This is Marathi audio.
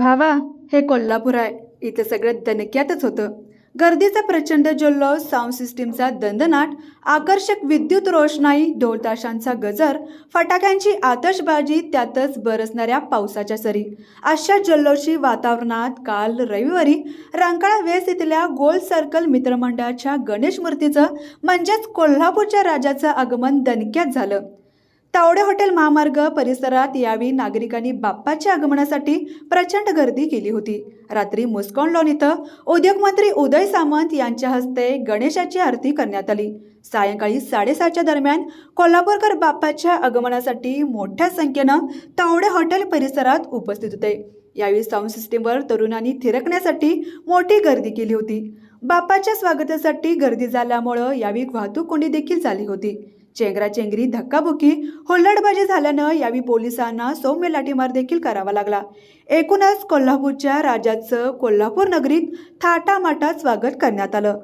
भावा हे कोल्हापूर आहे. इथं सगळं दणक्यातच होतं. गर्दीचा प्रचंड जल्लोष साऊंड सिस्टीमचा दंदनाट आकर्षक विद्युत रोषणाई ढोलताशांचा गजर फटाक्यांची आतषबाजी त्यातच बरसणाऱ्या पावसाच्या सरी. अशा जल्लोषी वातावरणात काल रविवारी रंकाळा वेस इथल्या गोल सर्कल मित्रमंडळाच्या गणेश मूर्तीचं म्हणजेच कोल्हापूरच्या राजाचं आगमन दणक्यात झालं. तावडे हॉटेल महामार्ग परिसरात यावेळी नागरिकांनी बाप्पाच्या आगमनासाठी प्रचंड गर्दी केली होती. रात्री मुस्कॉन लॉन इथं उद्योगमंत्री उदय सामंत यांच्या हस्ते गणेशाची आरती करण्यात आली. सायंकाळी साडेसहाच्या दरम्यान कोल्हापूरकर बाप्पाच्या आगमनासाठी मोठ्या संख्येनं तावडे हॉटेल परिसरात उपस्थित होते. यावेळी साऊंड सिस्टीमवर तरुणांनी थिरकण्यासाठी मोठी गर्दी केली होती. बाप्पाच्या स्वागतासाठी गर्दी झाल्यामुळं यावेळी वाहतूक कोंडी देखील झाली होती. चेंगराचेंगरी धक्काबुक्की हुल्लडबाजी झाल्यानं यावेळी पोलिसांना सौम्य लाठीमार देखील करावा लागला. एकूणच कोल्हापूरच्या राजाचं कोल्हापूर नगरीत थाटामाटात स्वागत करण्यात आलं.